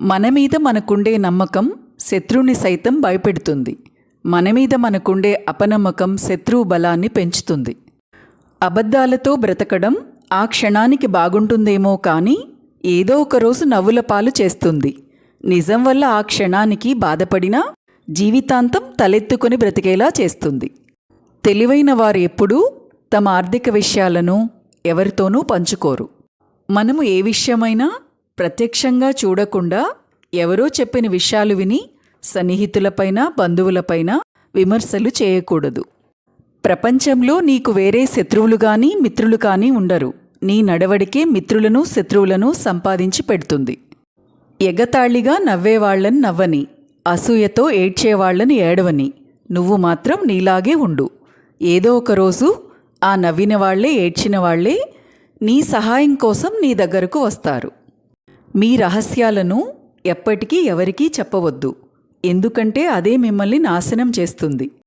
మన మీద మనకుండే నమ్మకం శత్రువుని సైతం భయపెడుతుంది. మన మీద మనకుండే అపనమ్మకం శత్రువు బలాన్ని పెంచుతుంది. అబద్ధాలతో బ్రతకడం ఆ క్షణానికి బాగుంటుందేమో కానీ ఏదో ఒక రోజు నవ్వుల పాలు చేస్తుంది. నిజం వల్ల ఆ క్షణానికి బాధపడినా జీవితాంతం తలెత్తుకొని బ్రతికేలా చేస్తుంది. తెలివైన వారు ఎప్పుడూ తమ ఆర్థిక విషయాలను ఎవరితోనూ పంచుకోరు. మనము ఏ విషయమైనా ప్రత్యక్షంగా చూడకుండా ఎవరో చెప్పిన విషయాలు విని సన్నిహితులపైన బంధువులపైన విమర్శలు చేయకూడదు. ప్రపంచంలో నీకు వేరే శత్రువులు కానీ మిత్రులు కానీ ఉండరు. నీ నడవడికే మిత్రులను శత్రువులను సంపాదించి పెడుతుంది. ఎగతాళిగా నవ్వేవాళ్ళను నవ్వని అసూయతో ఏడ్చేవాళ్ళను ఏడవని నువ్వు మాత్రం నీలాగే ఉండు. ఏదో ఒకరోజు ఆ నవ్విన వాళ్ళే ఏడ్చిన వాళ్ళే నీ సహాయం కోసం నీ దగ్గరకు వస్తారు. మీ రహస్యాలను ఎప్పటికీ ఎవరికీ చెప్పవద్దు. ఎందుకంటే అదే మిమ్మల్ని నాశనం చేస్తుంది.